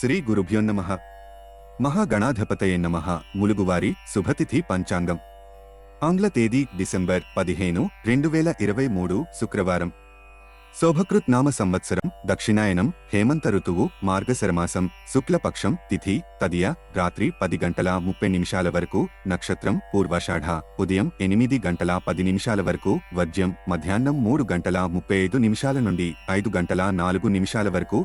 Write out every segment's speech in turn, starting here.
శ్రీ గురుభ్యోన్నమ మహాగణాధిపతయ నమ. ములుగువారి శుభతిథి పంచాంగం. ఆంగ్ల తేదీ డిసెంబర్ పదిహేను రెండు వేల ఇరవై మూడు శుక్రవారం. శోభకృత్ నామ సంవత్సరం దక్షిణాయనం హేమంత ఋతువు మార్గశరమాసం శుక్లపక్షం తిథి తదియ రాత్రి పది గంటల ముప్పై నిమిషాల వరకు నక్షత్రం పూర్వాషాఢ ఉదయం ఎనిమిది గంటల పది నిమిషాల వరకు వజ్యం మధ్యాహ్నం మూడు గంటల ముప్పై ఐదు నిమిషాల నుండి ఐదు గంటల నాలుగు నిమిషాల వరకు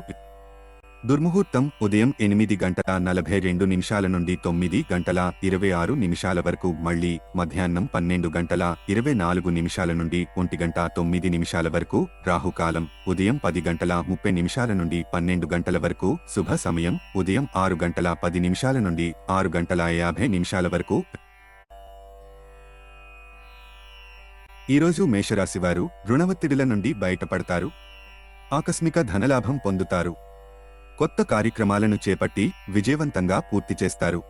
దుర్ముహూర్తం ఉదయం ఎనిమిది గంటల నలభై రెండు నిమిషాల నుండి తొమ్మిది గంటల ఇరవై ఆరు నిమిషాల వరకు మళ్ళీ మధ్యాహ్నం పన్నెండు గంటల ఇరవై నాలుగు నిమిషాల నుండి ఒంటి గంట తొమ్మిది నిమిషాల వరకు రాహుకాలం ఉదయం పది గంటల ముప్పై నిమిషాల నుండి పన్నెండు గంటల వరకు శుభ సమయం ఉదయం ఆరు గంటల పది నిమిషాల నుండి ఆరు గంటల యాభై నిమిషాల వరకు. ఈరోజు మేషరాశివారు రుణవత్తిడిల నుండి బయటపడతారు. ఆకస్మిక ధనలాభం పొందుతారు. కొత్త కార్యక్రమాలను చేపట్టి విజయవంతంగా పూర్తి చేస్తారు.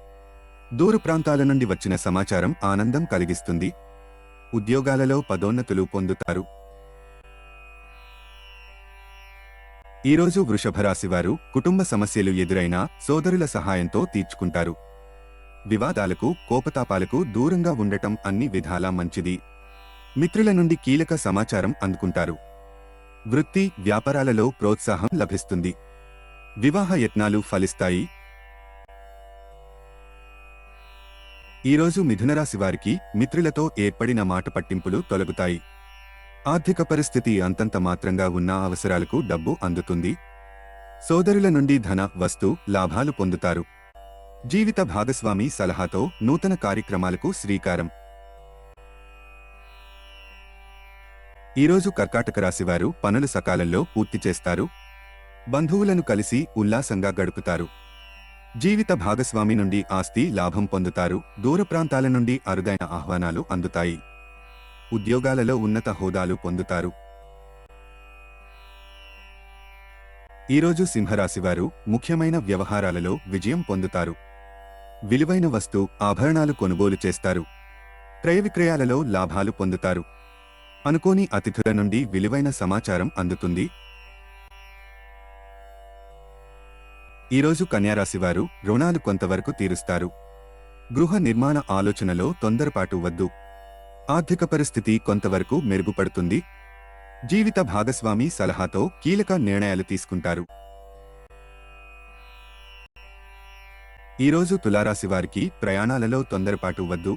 దూర ప్రాంతాల నుండి వచ్చిన సమాచారం ఆనందం కలిగిస్తుంది. ఉద్యోగాలలో పదోన్నతులు పొందుతారు. ఈరోజు వృషభరాశివారు కుటుంబ సమస్యలు ఎదురైనా సోదరుల సహాయంతో తీర్చుకుంటారు. వివాదాలకు కోపతాపాలకు దూరంగా ఉండటం అన్ని విధాలా మంచిది. మిత్రుల నుండి కీలక సమాచారం అందుకుంటారు. వృత్తి వ్యాపారాలలో ప్రోత్సాహం లభిస్తుంది. వివాహ యత్నాలు ఫలిస్తాయి. ఈరోజు మిథునరాశి వారికి మిత్రులతో ఏర్పడిన మాట పట్టింపులు తొలగుతాయి. ఆర్థిక పరిస్థితి అంతంత మాత్రంగా ఉన్న అవసరాలకు డబ్బు అందుతుంది. సోదరుల నుండి ధన వస్తు లాభాలు పొందుతారు. జీవిత భాగస్వామి సలహాతో నూతన కార్యక్రమాలకు శ్రీకారం. ఈరోజు కర్కాటక రాశివారు పనులు సకాలంలో పూర్తి చేస్తారు. బంధువులను కలిసి ఉల్లాసంగా గడుపుతారు. జీవిత భాగస్వామి నుండి ఆస్తి లాభం పొందుతారు. దూర ప్రాంతాల నుండి అరుదైన ఆహ్వానాలు అందుతాయి. ఉద్యోగాలలో ఉన్నత హోదాలు పొందుతారు. ఈరోజు సింహరాశివారు ముఖ్యమైన వ్యవహారాలలో విజయం పొందుతారు. విలువైన వస్తు ఆభరణాలు కొనుగోలు చేస్తారు. క్రయ విక్రయాలలో లాభాలు పొందుతారు. అనుకోని అతిథుల నుండి విలువైన సమాచారం అందుతుంది. ఈరోజు కన్యారాశివారు రుణాలు కొంతవరకు తీరుస్తారు. గృహ నిర్మాణ ఆలోచనలో తొందరపాటు వద్దు. ఆర్థిక పరిస్థితి కొంతవరకు మెరుగుపడుతుంది. జీవిత భాగస్వామి సలహాతో కీలక నిర్ణయాలు తీసుకుంటారు. ఈరోజు తులారాశివారికి ప్రయాణాలలో తొందరపాటు వద్దు.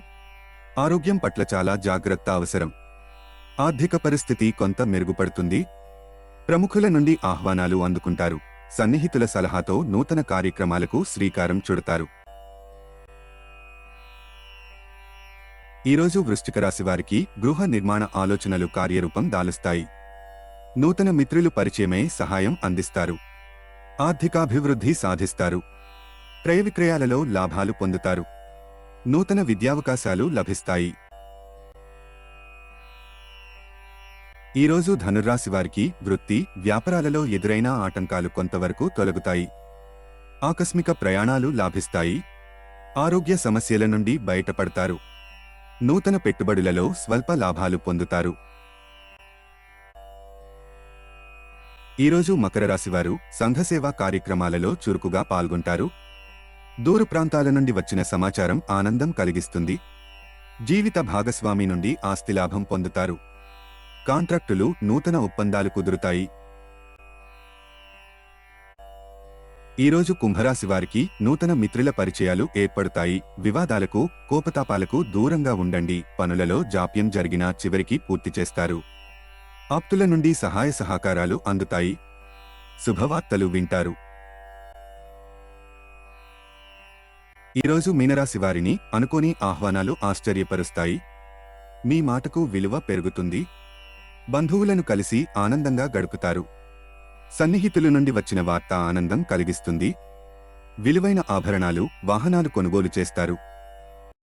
ఆరోగ్యం పట్ల చాలా జాగ్రత్త అవసరం. ఆర్థిక పరిస్థితి కొంత మెరుగుపడుతుంది. ప్రముఖుల నుండి ఆహ్వానాలు అందుకుంటారు. సన్నిహితుల సలహాతో నూతన కార్యక్రమాలకు శ్రీకారం చుడతారు. ఈరోజు వృశ్చిక రాశి వారికి గృహ నిర్మాణ ఆలోచనలు కార్యరూపం దాలుస్తాయి. నూతన మిత్రులు పరిచయమై సహాయం అందిస్తారు. ఆర్థికాభివృద్ధి సాధిస్తారు. క్రయ విక్రయాలలో లాభాలు పొందుతారు. నూతన విద్యావకాశాలు లభిస్తాయి. ఈరోజు ధనుర్రాశి వారికి వృత్తి వ్యాపారాలలో ఎదురైన ఆటంకాలు కొంతవరకు తొలగుతాయి. ఆకస్మిక ప్రయాణాలు లాభిస్తాయి. ఆరోగ్య సమస్యల నుండి బయటపడతారు. నూతన పెట్టుబడులలో స్వల్ప లాభాలు పొందుతారు. ఈరోజు మకర రాశివారు సంఘసేవా కార్యక్రమాలలో చురుకుగా పాల్గొంటారు. దూర ప్రాంతాల నుండి వచ్చిన సమాచారం ఆనందం కలిగిస్తుంది. జీవిత భాగస్వామి నుండి ఆస్తి లాభం పొందుతారు. కాంట్రాక్టులు నూతన ఒప్పందాలు కుదురుతాయి. ఈరోజు కుంభరాశి వారికి నూతన మిత్రుల పరిచయాలు ఏర్పడతాయి. వివాదాలకు కోపతాపాలకు దూరంగా ఉండండి. పనులలో జాప్యం జరిగినా చివరికి పూర్తి చేస్తారు. ఆప్తుల నుండి సహాయ సహకారాలు అందుతాయి. శుభవార్తలు వింటారు. ఈరోజు మీనరాశి వారిని అనుకోని ఆహ్వానాలు ఆశ్చర్యపరుస్తాయి. మీ మాటకు విలువ పెరుగుతుంది. బంధువులను కలిసి ఆనందంగా గడుపుతారు. సన్నిహితుల నుండి వచ్చిన వార్త ఆనందం కలిగిస్తుంది. విలువైన ఆభరణాలు వాహనాలు కొనుగోలు చేస్తారు.